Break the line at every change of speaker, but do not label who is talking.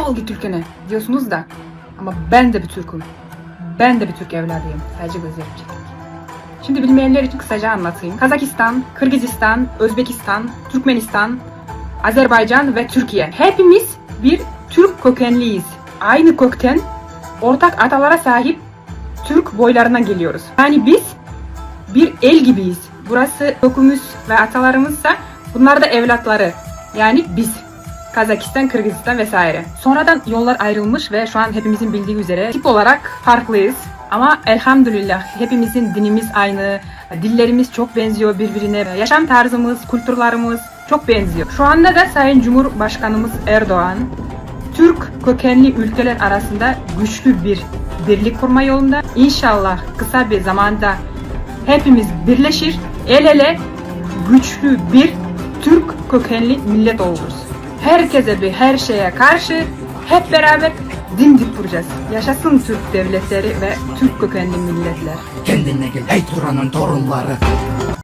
defol git ülkene diyorsunuz da ama ben de bir Türk'üm. Ben de bir Türk evladıyım. Sadece gözlerim çekik. Şimdi bilmeyenler için kısaca anlatayım. Kazakistan, Kırgızistan, Özbekistan, Türkmenistan, Azerbaycan ve Türkiye. Hepimiz bir Türk kökenliyiz. Aynı kökten ortak atalara sahip Türk boylarına geliyoruz. Yani biz bir el gibiyiz. Burası kökümüz ve atalarımızsa bunlar da evlatları. Yani biz. Kazakistan, Kırgızistan vesaire. Sonradan yollar ayrılmış ve şu an hepimizin bildiği üzere tip olarak farklıyız. Ama elhamdülillah hepimizin dinimiz aynı, dillerimiz çok benziyor birbirine, yaşam tarzımız, kültürlerimiz çok benziyor. Şu anda da Sayın Cumhurbaşkanımız Erdoğan, Türk kökenli ülkeler arasında güçlü bir birlik kurma yolunda. İnşallah kısa bir zamanda hepimiz birleşir, el ele güçlü bir Türk kökenli millet oluruz. Herkese bir her şeye karşı hep beraber dimdik duracağız. Yaşasın Türk devletleri ve Türk kökenli milletler.
Kendine gel hey Turan'ın torunları